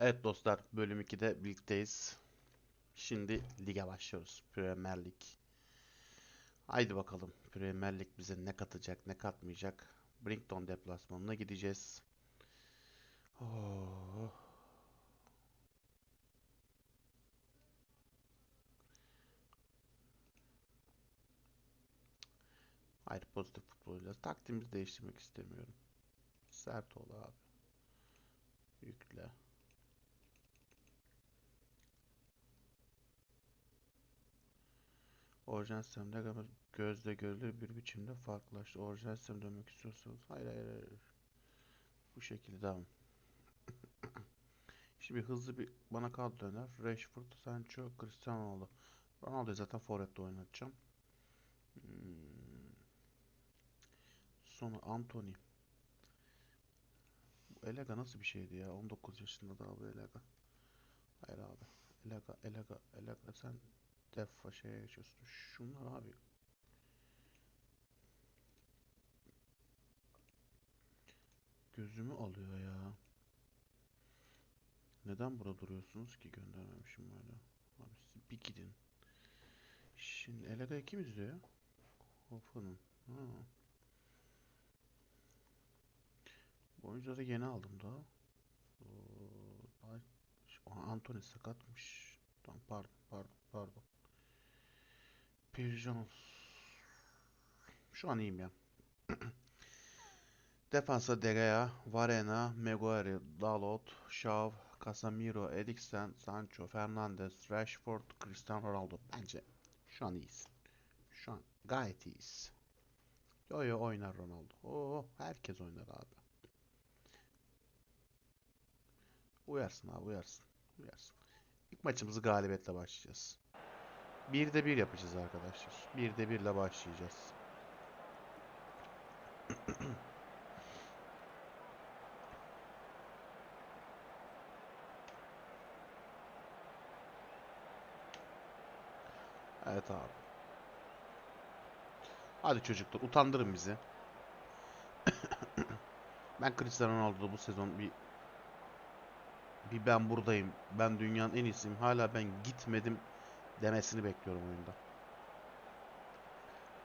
Evet dostlar, bölüm 2'de birlikteyiz. Şimdi lige başlıyoruz. Premier Lig. Haydi bakalım. Premier Lig bize ne katacak, ne katmayacak. Brighton deplasmanına gideceğiz. Oh. Haydi pozitif futboluyla. Taktiğimizi değiştirmek istemiyorum. Sert ol abi. Yükle. Orijinal sistemde gözle görülür bir biçimde farklılaştı. Orijinal sisteme dönmek istiyorsanız hayır hayır hayır. Bu şekilde devam. Şimdi hızlı bir bana kadro döner. Rashford, Sancho, Cristiano Ronaldo. Ronaldo'yu zaten forvette oynatacağım. Hmm. Sonra Anthony. Bu Elega nasıl bir şeydi ya? 19 yaşında daha bu Elega. Hayır abi. Elega, Elega, Elega sen defa şeye geçiyorsun. Şunlar abi. Gözümü alıyor ya. Neden burada duruyorsunuz ki göndermemişim böyle. Abi siz bir gidin. Şimdi Elega'yı kim izliyor? Hoffa'nın. Ha. Bu oyuncuları yeni aldım daha. Anthony sakatmış. Tamam pardon pardon pardon. Pirjon. Şu an iyiyim ya. Defansa De Gea, Varela, Maguire, Dalot, Shaw, Casemiro, Eriksen, Sancho, Fernandes, Rashford, Cristiano Ronaldo. Bence şu an iyiyiz. Şu an gayet iyiyiz. Yo yo oynar Ronaldo. Oo herkes oynar abi. Uyarsın abi uyarsın. Uyarsın. İlk maçımızı galibiyetle başlayacağız. 1'de 1 yapacağız arkadaşlar. 1'de 1 ile başlayacağız. Evet abi. Hadi çocuklar utandırın bizi. Ben Cristiano Ronaldo'da bu sezon bir bir ben buradayım. Ben dünyanın en iyisiyim. Hala ben gitmedim demesini bekliyorum oyunda.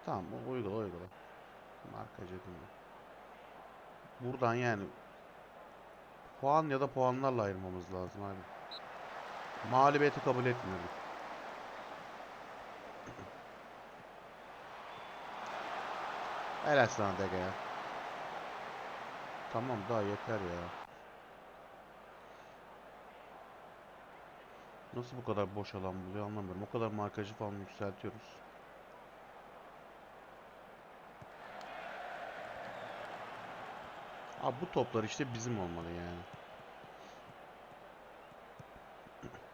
Tamam uygula uygula. Markacı değil. Buradan yani puan ya da puanlarla ayırmamız lazım abi. Mağlubiyeti kabul etmiyorum. Helal sana Dege ya. Tamam daha yeter ya. Nasıl bu kadar boş alan buluyor anlamıyorum. O kadar markajı falan yükseltiyoruz. Abi bu toplar işte bizim olmalı yani.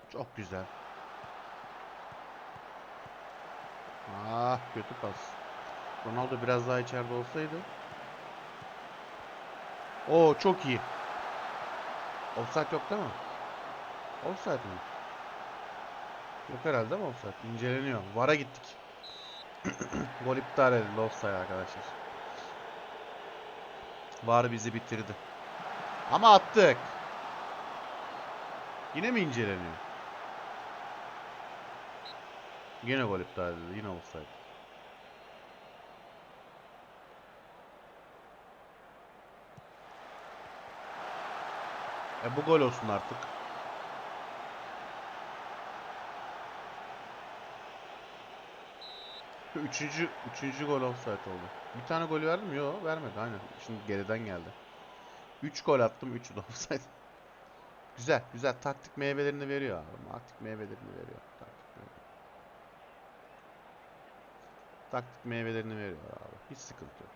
Çok güzel. Ah kötü pas. Ronaldo biraz daha içeride olsaydı. Oo çok iyi. Offside yok değil mi? Offside mi? Yok herhalde mi offside? İnceleniyor. VAR'a gittik. Gol iptal edildi offside arkadaşlar. VAR bizi bitirdi. Ama attık. Yine mi inceleniyor? Yine gol iptal edildi. Yine offside. E bu gol olsun artık. Üçüncü, üçüncü gol offside oldu. Bir tane gol verdim mi? Yok vermedi aynen. Şimdi geriden geldi. Üç gol attım. Üçü de offside. Güzel güzel. Taktik meyvelerini veriyor abi. Taktik meyvelerini veriyor. Taktik, meyve- Taktik meyvelerini veriyor abi. Hiç sıkıntı yok.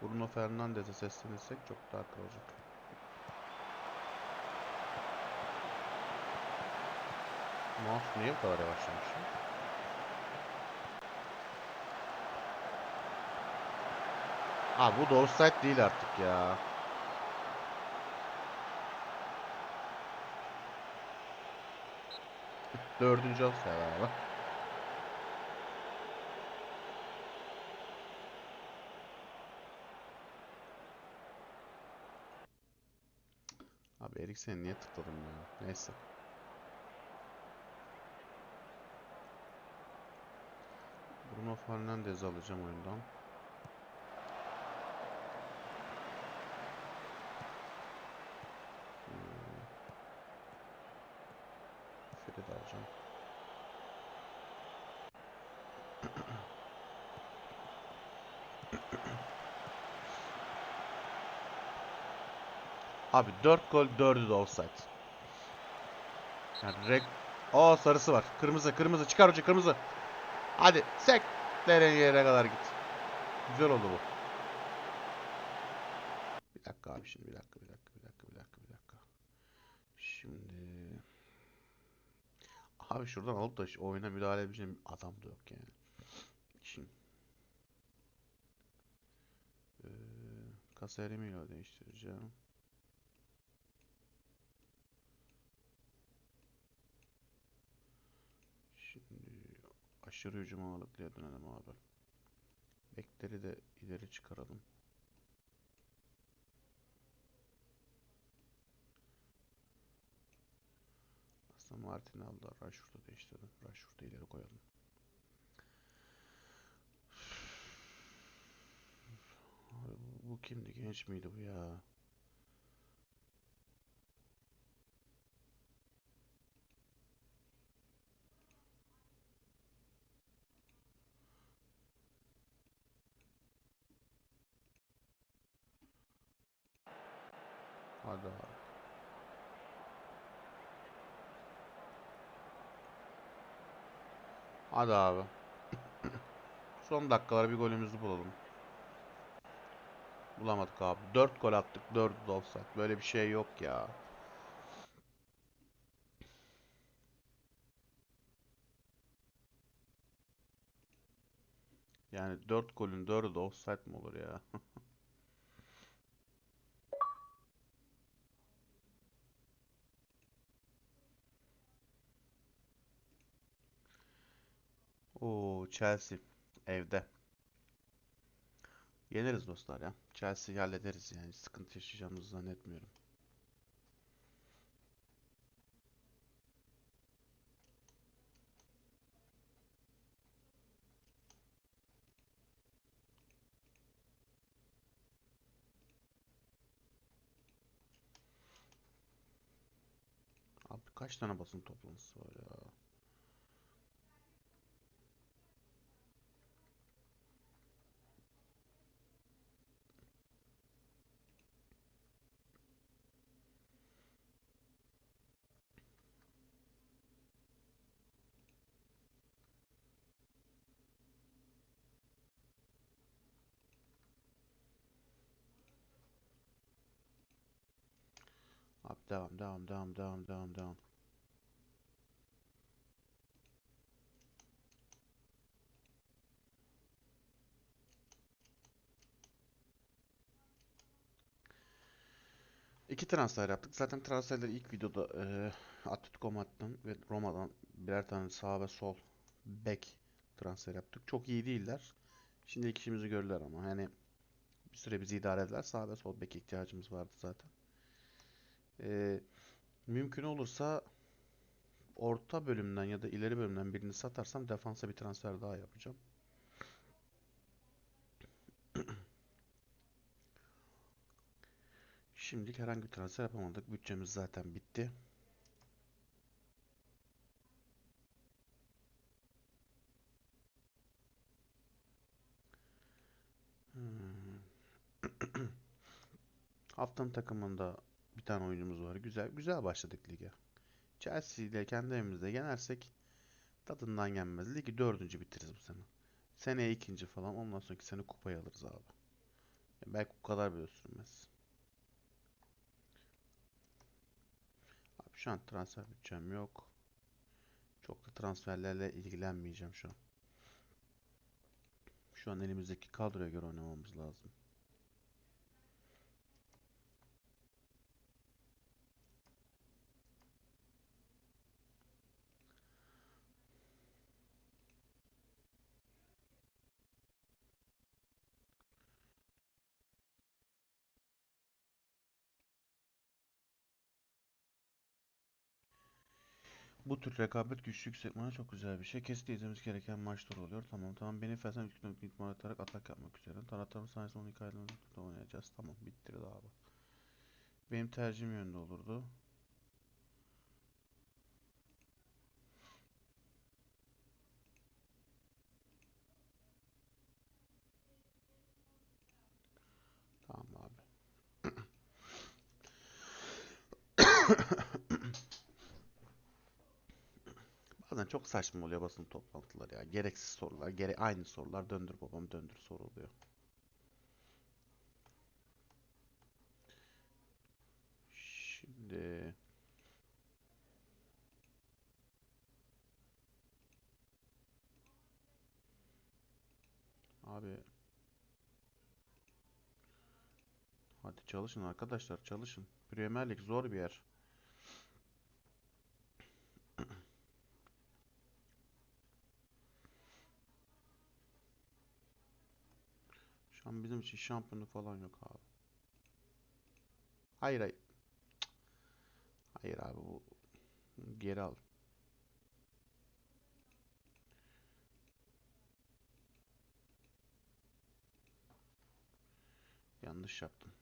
Bruno Fernandes'e seslenirsek çok daha kral. Mouse niye bu kadar yavaşlamış ya? Abi bu da offside değil artık ya. Dördüncü offside abi. Abi Eriksen'i niye tıkladım ya? Neyse. Bruno Fernandes alacağım oyundan. Hmm. Fred alacağım. Abi 4 gol 4'ü de offside. Yani rek... Aa sarısı var. Kırmızı kırmızı çıkar hoca kırmızı. Hadi sek. Nereye yere kadar git. Güzel oldu bu. Bir dakika abi şimdi bir dakika bir dakika bir dakika bir dakika bir dakika. Şimdi Abi şuradan alıp da oyuna müdahale edebileceğim adam da yok yani. Şimdi ee, Casemiro değiştireceğim. Aşırı hücum ağırlıklıya dönelim abi. Bekleri de ileri çıkaralım. Aslında Martin aldı. Rashford'u değiştirdim. Rashford'u ileri koyalım. Abi bu, bu kimdi? Genç miydi bu ya? Hadi. Hadi abi. Son dakikalar bir golümüzü bulalım. Bulamadık abi. 4 gol attık. 4 de. Böyle bir şey yok ya. Yani 4 golün 4'ü de offside mi olur ya? Oo Chelsea evde. Yeneriz dostlar ya. Chelsea'yi hallederiz yani. Sıkıntı yaşayacağımızı zannetmiyorum. Abi kaç tane basın toplantısı var ya? Abi devam devam devam devam devam devam. İki transfer yaptık. Zaten transferleri ilk videoda e, Atletico Madrid'den ve Roma'dan birer tane sağ ve sol bek transfer yaptık. Çok iyi değiller. Şimdi işimizi gördüler ama yani bir süre bizi idare eder. Sağ ve sol bek ihtiyacımız vardı zaten. E, mümkün olursa orta bölümden ya da ileri bölümden birini satarsam defansa bir transfer daha yapacağım. Şimdilik herhangi bir transfer yapamadık. Bütçemiz zaten bitti. Hmm. Haftanın takımında bir tane oyuncumuz var. Güzel güzel başladık lige. Chelsea ile kendi evimizde yenersek tadından yenmez. Ligi dördüncü bitiririz bu sene. Seneye ikinci falan. Ondan sonraki sene kupayı alırız abi. Belki bu kadar bile sürmez. Abi şu an transfer bütçem yok. Çok da transferlerle ilgilenmeyeceğim şu an. Şu an elimizdeki kadroya göre oynamamız lazım. Bu tür rekabet güçlü yüksek mana çok güzel bir şey. Kesinlikle izlememiz gereken maçlar oluyor. Tamam tamam. Benim felsefem ilk nokta mana atarak atak yapmak üzere. Taraftarın sayesinde 12 ayrılığında oynayacağız. Tamam bittir abi. Benim tercihim yönde olurdu. Tamam abi. Bazen çok saçma oluyor basın toplantıları ya. Gereksiz sorular, gere aynı sorular döndür babam döndür soruluyor. Şimdi abi hadi çalışın arkadaşlar çalışın. Premier Lig zor bir yer. Şu an bizim için şampiyonluk falan yok abi. Hayır hayır. Hayır abi bu geri al. Yanlış yaptım.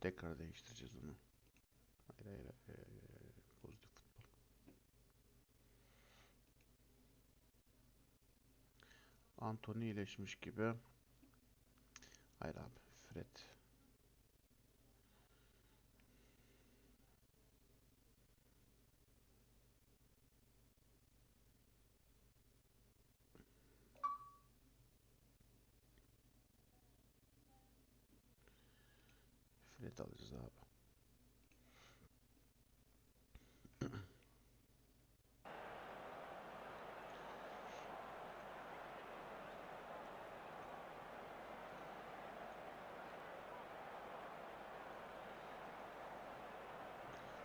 Tekrar değiştireceğiz onu. Hayır hayır hayır. hayır, hayır, hayır. Pozitif futbol. Anthony iyileşmiş gibi. Hayır abi. Fred. Fred alacağız abi.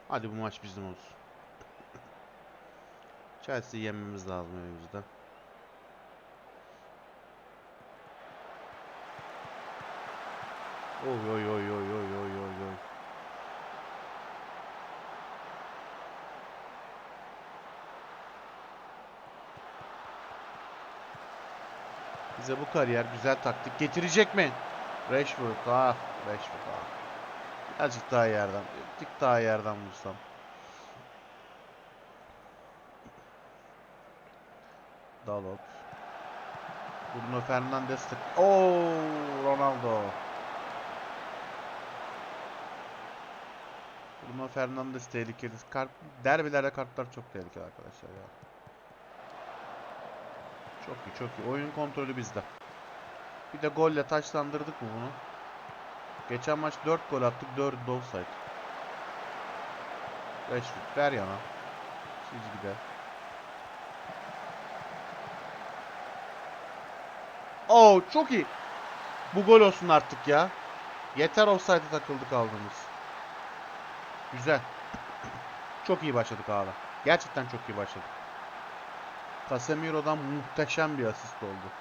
Hadi bu maç bizim olsun. Chelsea'yi yenmemiz lazım evimizde. Oy oy oy oy oy oy oy oy. Bize bu kariyer güzel taktik getirecek mi? Rashford ah Rashford ah. Birazcık daha yerden, birazcık daha yerden vursam. Dalot. Bruno Fernandes. tık- Oo, Ronaldo. Bruno Fernandes tehlikeli. Kart, derbilerde kartlar çok tehlikeli arkadaşlar ya. Çok iyi, çok iyi. Oyun kontrolü bizde. Bir de golle taçlandırdık mı bunu? Geçen maç 4 gol attık, 4 de offside. Rashford ver yana. Çizgide. Oo çok iyi. Bu gol olsun artık ya. Yeter offside'e takıldık aldığımız. Güzel. Çok iyi başladık abi. Gerçekten çok iyi başladık. Casemiro'dan muhteşem bir asist oldu.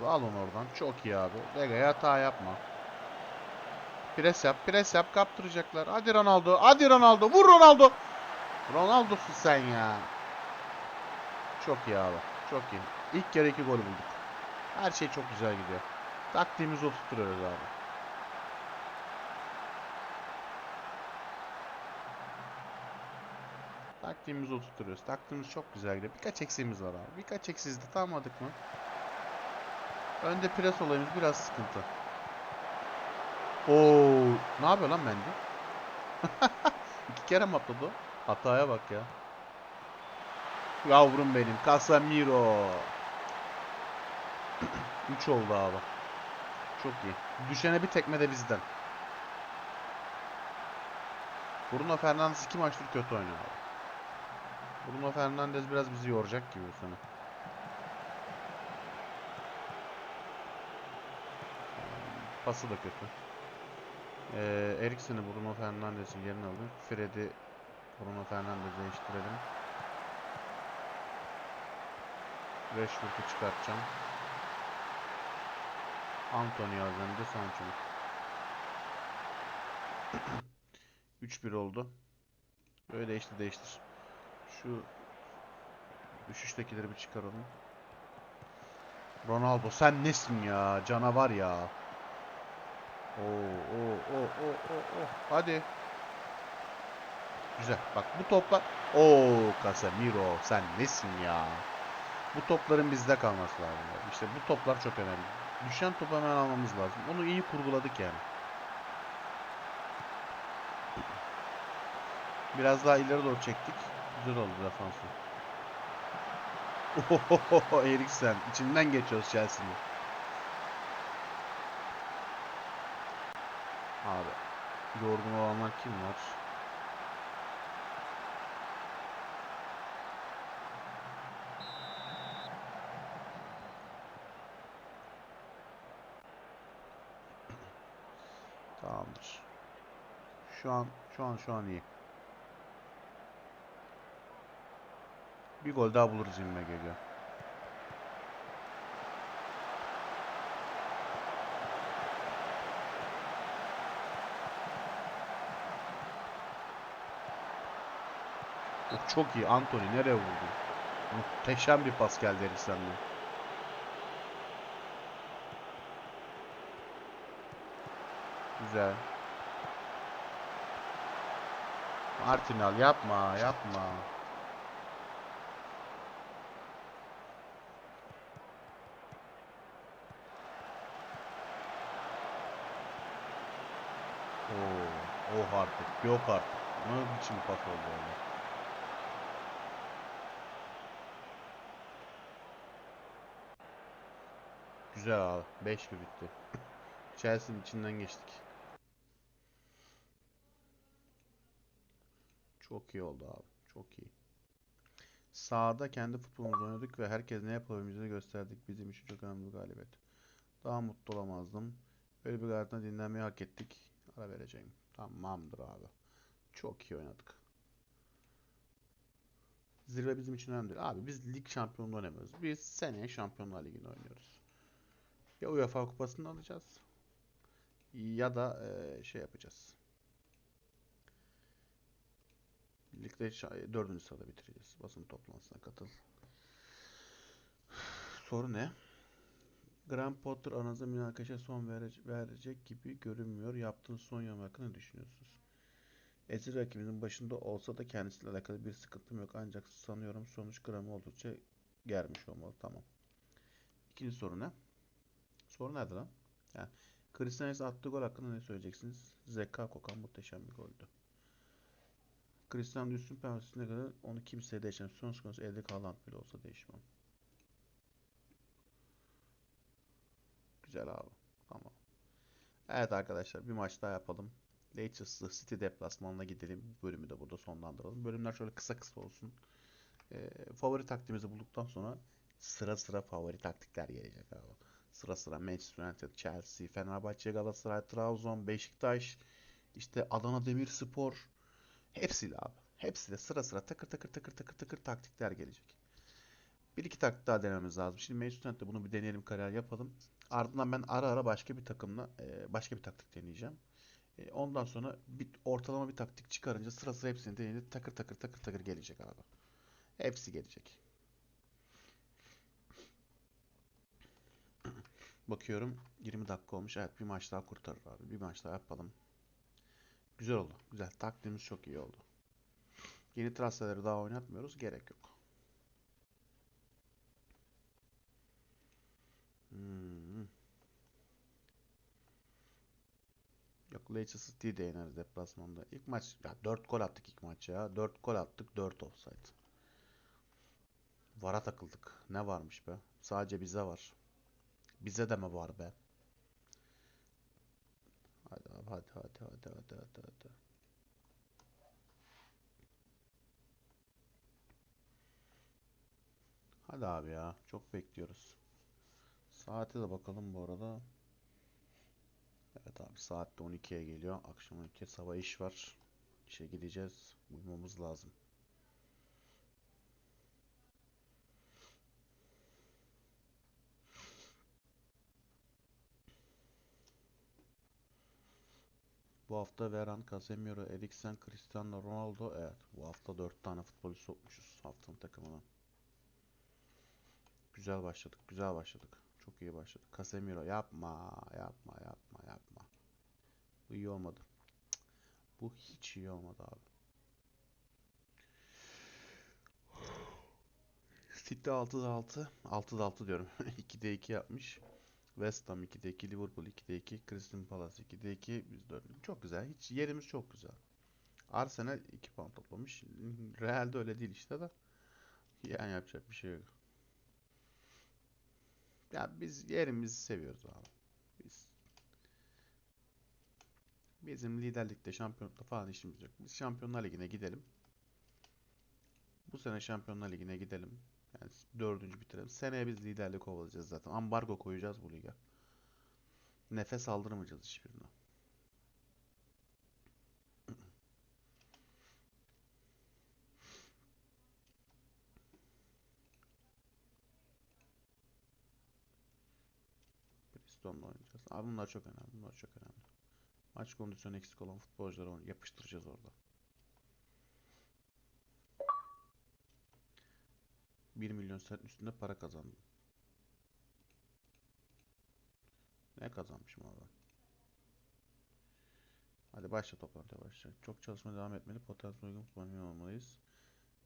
Abi al oradan. Çok iyi abi. Vega'ya hata yapma. Pres yap, pres yap. Kaptıracaklar. Hadi Ronaldo. Hadi Ronaldo. Vur Ronaldo. Ronaldo'sun sen ya. Çok iyi abi. Çok iyi. İlk kere iki gol bulduk. Her şey çok güzel gidiyor. Taktiğimizi oturtuyoruz abi. Taktiğimizi oturtuyoruz. Taktiğimiz çok güzel gidiyor. Birkaç eksiğimiz var abi. Birkaç eksiğizdi. Tamamladık mı? Önde pres olayımız biraz sıkıntı. Oo, ne yapıyor lan bende? İki kere mi atladı? Hataya bak ya. Yavrum benim. Casemiro. 3 oldu abi. Çok iyi. Düşene bir tekme de bizden. Bruno Fernandes iki maçtır kötü oynuyor. Bruno Fernandes biraz bizi yoracak gibi bu. Pası da kötü. Ee, Eriksen'i Bruno Fernandes'in yerine aldı. Fred'i Bruno Fernandes değiştirelim. Rashford'u çıkartacağım. Anthony Azem'de Sancho. 3-1 oldu. Böyle değiştir değiştir. Şu düşüştekileri bir çıkaralım. Ronaldo sen nesin ya? Canavar ya. Oo, oo, oo, oo, oo, oo. Hadi. Güzel. Bak bu toplar. Oo Casemiro sen nesin ya? Bu topların bizde kalması lazım. İşte bu toplar çok önemli. Düşen topu hemen almamız lazım. Onu iyi kurguladık yani. Biraz daha ileri doğru çektik. Güzel oldu defansı. Ohohoho Eriksen. içinden geçiyoruz Chelsea'nin. Abi. Yorgun olanlar kim var? Tamamdır. Şu an şu an şu an iyi. Bir gol daha buluruz inme geliyor. Çok iyi. Anthony nereye vurdu? Muhteşem bir pas geldi Eriksen'den. Güzel. Martinal yapma yapma. Oo, oh artık. Yok artık. Ne biçim pas oldu öyle? Güzel abi. 5 bir bitti. Chelsea'nin içinden geçtik. Çok iyi oldu abi. Çok iyi. Sahada kendi futbolumuzu oynadık ve herkes ne yapabileceğini gösterdik. Bizim için çok önemli bir galibiyet. Daha mutlu olamazdım. Böyle bir galibiyetten dinlenmeyi hak ettik. Ara vereceğim. Tamamdır abi. Çok iyi oynadık. Zirve bizim için önemli. Abi biz lig şampiyonluğu oynamıyoruz. Biz seneye Şampiyonlar Ligi'nde oynuyoruz. Ya UEFA Kupası'nı alacağız. Ya da eee, şey yapacağız. Ligde dördüncü sırada bitireceğiz. Basın toplantısına katıl. Soru ne? Graham Potter aranızda münakaşa son verece- verecek gibi görünmüyor. Yaptığınız son yorum hakkında ne düşünüyorsunuz? Ezil rakibinin başında olsa da kendisiyle alakalı bir sıkıntım yok. Ancak sanıyorum sonuç Graham'ı oldukça germiş olmalı. Tamam. İkinci soru ne? Soru nerede lan? Yani Cristiano'nun attığı gol hakkında ne söyleyeceksiniz? Zeka kokan muhteşem bir goldü. Cristiano üstün penaltısına kadar onu kimseye değişmem. Söz konusu elde Haaland bile olsa değişmem. Güzel abi. Tamam. Evet arkadaşlar bir maç daha yapalım. Leicester City deplasmanına gidelim. Bölümü de burada sonlandıralım. Bölümler şöyle kısa kısa olsun. Ee, favori taktiğimizi bulduktan sonra sıra sıra favori taktikler gelecek abi. Sıra sıra Manchester United, Chelsea, Fenerbahçe, Galatasaray, Trabzon, Beşiktaş, işte Adana Demirspor. Hepsiyle abi. Hepsiyle sıra sıra takır takır takır takır takır taktikler gelecek. Bir iki taktik daha denememiz lazım. Şimdi Manchester United'de bunu bir deneyelim, kariyer yapalım. Ardından ben ara ara başka bir takımla e, başka bir taktik deneyeceğim. E, Ondan sonra bir ortalama bir taktik çıkarınca sıra sıra hepsini deneyince takır takır takır takır gelecek abi. Hepsi gelecek. Bakıyorum 20 dakika olmuş. Evet bir maç daha kurtarır abi. Bir maç daha yapalım. Güzel oldu. Güzel. Taktiğimiz çok iyi oldu. Yeni transferleri daha oynatmıyoruz. Gerek yok. Hmm. Yok Leicester City'yi de yeneriz deplasmanda. İlk maç ya 4 gol attık ilk maç ya. 4 gol attık 4 offside. VAR'a takıldık. Ne varmış be? Sadece bize var. Bize de mi var be? Hadi abi hadi hadi hadi hadi hadi hadi. Hadi abi ya. Çok bekliyoruz. Saate de bakalım bu arada. Evet abi saat de 12'ye geliyor. Akşam 12'ye sabah iş var. İşe gideceğiz. Uyumamız lazım. Bu hafta Veran, Casemiro, Eriksen, Cristiano Ronaldo. Evet, bu hafta 4 tane futbolcu sokmuşuz haftanın takımına. Güzel başladık, güzel başladık. Çok iyi başladık. Casemiro yapma, yapma, yapma, yapma. Bu iyi olmadı. Bu hiç iyi olmadı abi. City 6'da 6, 6'da 6 diyorum. 2'de 2 yapmış. West Ham 2'de 2, Liverpool 2'de 2, Crystal Palace 2'de 2, biz 4. Çok güzel. Hiç yerimiz çok güzel. Arsenal 2 puan toplamış. Real'de öyle değil işte de. Yani yapacak bir şey yok. Ya biz yerimizi seviyoruz abi. Biz bizim liderlikte, şampiyonlukta falan işimiz yok. Biz Şampiyonlar Ligi'ne gidelim. Bu sene Şampiyonlar Ligi'ne gidelim. Yani dördüncü bitirelim. Seneye biz liderlik kovalayacağız zaten. Ambargo koyacağız bu lige. Nefes aldırmayacağız hiçbirine. Bristol'la oynayacağız. Abi bunlar çok önemli. Bunlar çok önemli. Maç kondisyonu eksik olan futbolcuları yapıştıracağız orada. 1 milyon sterlin üstünde para kazandım. Ne kazanmışım abi? Hadi başla toplantıya başla. Çok çalışmaya devam etmeli. Potansiyel uygun kullanıyor olmalıyız.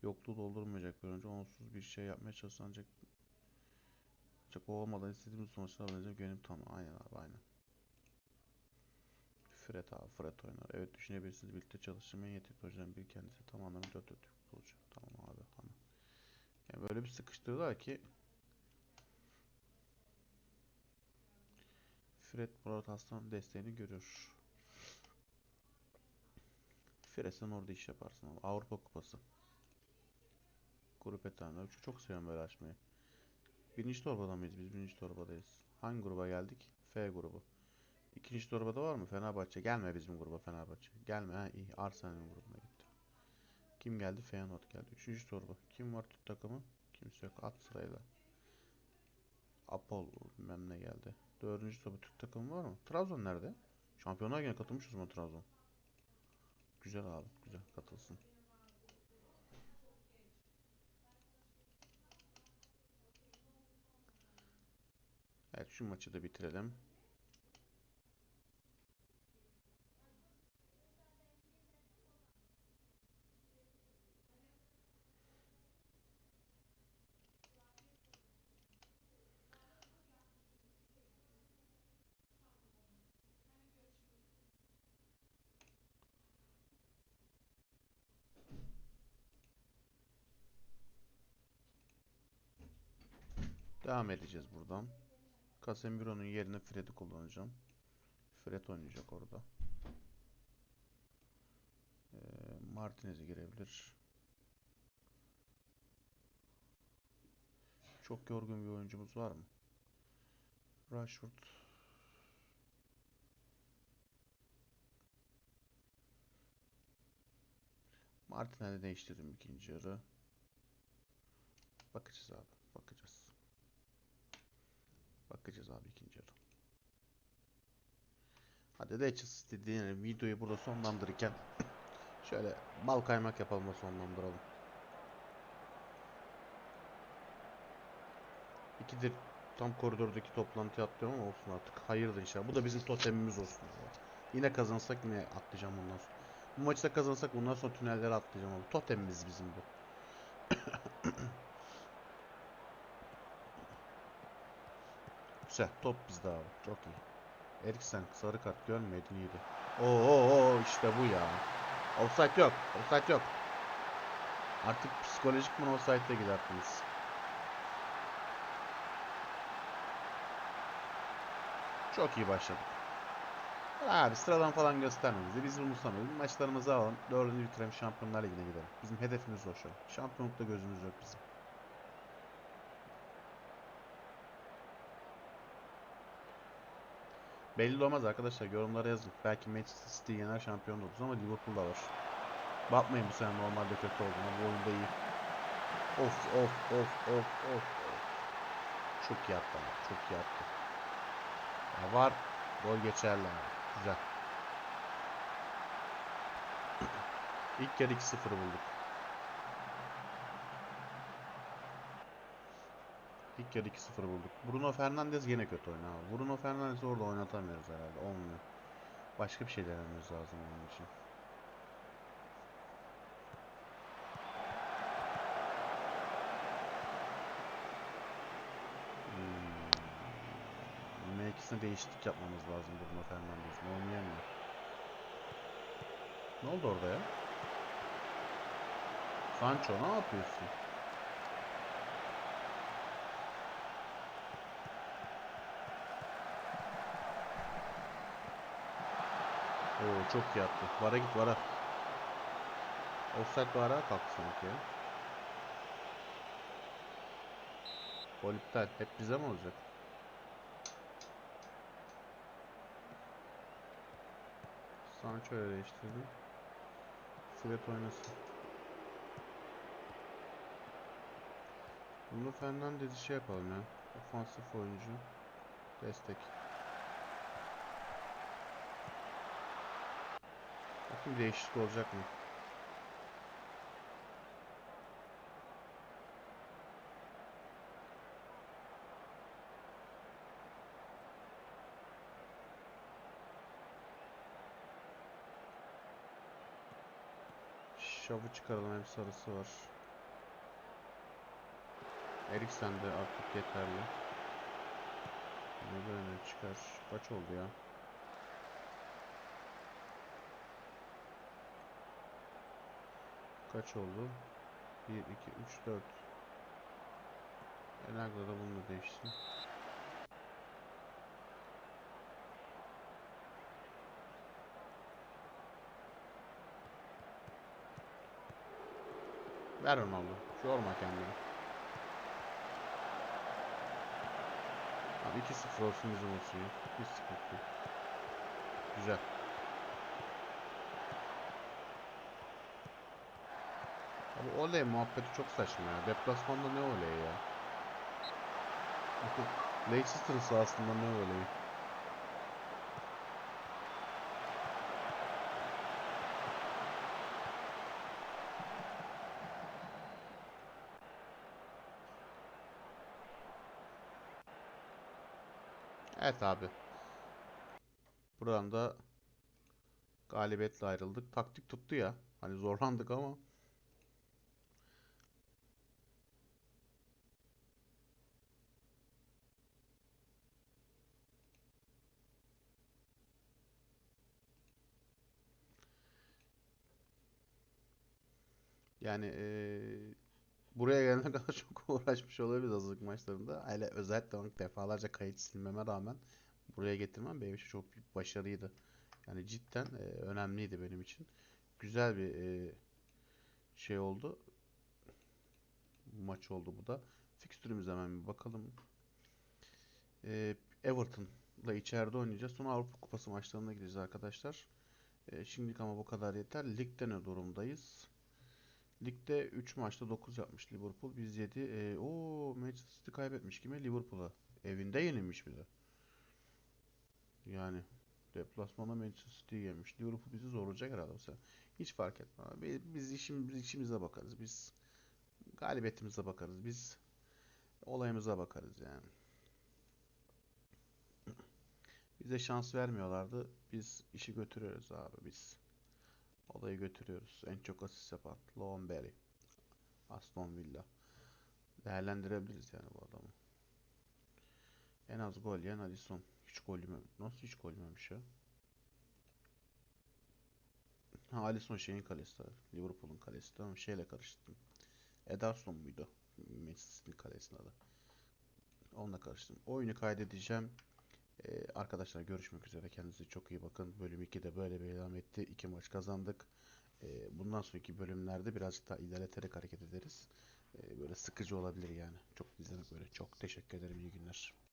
Yokluğu doldurmayacak bir önce onsuz bir şey yapmaya çalışan ancak ancak o olmadan istediğimiz sonuçlar alacak gönül tam. Aynen abi aynen. Fred abi Fred oynar. Evet düşünebilirsiniz birlikte çalıştırmaya yetenekli projenin bir kendisi tam anlamıyla dört dörtlük olacak. Tamam. Yani böyle bir sıkıştırdılar ki Fred Murat Aslan desteğini görüyor. Fred sen orada iş yaparsın. Avrupa Kupası. Grup etanları. Çok, çok seviyorum böyle açmayı. Birinci torbada mıyız? Biz birinci torbadayız. Hangi gruba geldik? F grubu. İkinci torbada var mı? Fenerbahçe. Gelme bizim gruba Fenerbahçe. Gelme ha iyi. Arsenal'in grubuna gitti. Kim geldi? Feyenoord geldi. Üçüncü torba. Kim var Türk takımı? Kimse yok. At sırayla. Apol bilmem ne geldi. Dördüncü torba Türk takımı var mı? Trabzon nerede? Şampiyonlar Ligi'ne katılmış o zaman Trabzon. Güzel abi. Güzel. Katılsın. Evet şu maçı da bitirelim. Devam edeceğiz buradan. Casemiro'nun yerine Fred'i kullanacağım. Fred oynayacak orada. Ee, Martinez'e girebilir. Çok yorgun bir oyuncumuz var mı? Rashford. Martinez'i değiştirdim ikinci yarı. Bakacağız abi. Bakacağız. Abi ikinci yarı. Hadi de istediğin videoyu burada sonlandırırken şöyle bal kaymak yapalım da sonlandıralım. İkidir tam koridordaki toplantıya atlıyorum ama olsun artık. Hayırdır inşallah. Bu da bizim totemimiz olsun. Yine kazanırsak yine atlayacağım bundan sonra. Bu maçı da kazanırsak bundan sonra tünellere atlayacağım abi. Totemimiz bizim bu. Güzel. Top bizde abi. Çok iyi. Eriksen sarı kart görmedin iyiydi. Oo, işte bu ya. Offside yok. Offside yok. Artık psikolojik mi offside'e gidersiniz. Çok iyi başladık. Abi sıradan falan gösterme bizi. Biz umursamıyoruz. Maçlarımızı alalım. Dördüncü bitirelim. Şampiyonlar Ligi'ne gidelim. Bizim hedefimiz o şu an. Şampiyonlukta gözümüz yok bizim. Belli olmaz arkadaşlar. Yorumlara yazın. Belki Manchester City yener şampiyon oluruz ama Liverpool da var. Bakmayın bu sene normalde kötü olduğuna. Bu oyunda iyi. Of of of of of. Çok iyi attı. Çok iyi attı. Ya var. Gol geçerli abi. Güzel. İlk yarı 2-0 bulduk. İlk yarı 2-0 bulduk. Bruno Fernandes yine kötü abi. Bruno Fernandes'i orada oynatamıyoruz herhalde. Olmuyor. Başka bir şey denememiz lazım onun için. Hmm. Mevkisine değişiklik yapmamız lazım Bruno Fernandes'in. Oynayamıyor. Ne oldu orada ya? Sancho ne yapıyorsun? Çok iyi attı. Vara git vara. Offside vara kalktı sanki ya. Gol iptal. Hep bize mi olacak? Sancho ile değiştirdi. Fred oynasın. Bruno Fernandes'i şey yapalım ya. Ofansif oyuncu. Destek. Bakayım değişiklik olacak mı? Şavı çıkaralım hem sarısı var. Eriksen de artık yeterli. Ne böyle çıkar? Kaç oldu ya? Kaç oldu? 1, 2, 3, 4. Enagla da bununla değişsin. Ver Ronaldo. Yorma kendini. Abi 2-0 olsun bizim olsun ya. Hiç sıkıntı. Güzel. Abi oley muhabbeti çok saçma ya. Deplasmanda ne oley ya? Leicester'ın sahasında ne oley? Evet abi. Buradan da galibiyetle ayrıldık. Taktik tuttu ya. Hani zorlandık ama. Yani eee, buraya gelene kadar çok uğraşmış olabiliriz hazırlık maçlarında. Hele özellikle defalarca kayıt silmeme rağmen buraya getirmem benim için çok büyük başarıydı. Yani cidden eee, önemliydi benim için. Güzel bir eee, şey oldu. Maç oldu bu da. Fikstürümüze hemen bir bakalım. Eee Everton'la içeride oynayacağız. Sonra Avrupa Kupası maçlarına gideceğiz arkadaşlar. Eee, şimdilik ama bu kadar yeter. Ligde ne durumdayız? Ligde 3 maçta 9 yapmış Liverpool. Biz 7. Ee, o Manchester City kaybetmiş kime? Liverpool'a. Evinde yenilmiş bir de. Yani deplasmanda Manchester City'yi yemiş. Liverpool bizi zorlayacak herhalde bu sene. Hiç fark etmez. Biz, biz işim, biz işimize bakarız. Biz galibiyetimize bakarız. Biz olayımıza bakarız yani. Bize şans vermiyorlardı. Biz işi götürüyoruz abi biz. Olayı götürüyoruz. En çok asist yapan Loan Berry. Aston Villa. Değerlendirebiliriz yani bu adamı. En az gol yiyen Alisson. Hiç gol yemem. Nasıl hiç gol yememiş ya? Ha Alisson şeyin kalesi. Liverpool'un kalesi. Tamam şeyle karıştırdım. Ederson muydu? Manchester City'nin kalesinin adı. Onunla karıştırdım. Oyunu kaydedeceğim. Ee, arkadaşlar görüşmek üzere. Kendinize çok iyi bakın. Bölüm 2'de böyle bir devam etti. 2 maç kazandık. Ee, bundan sonraki bölümlerde birazcık daha ilerleterek hareket ederiz. Ee, böyle sıkıcı olabilir yani. Çok izlemek böyle. Çok teşekkür ederim. İyi günler.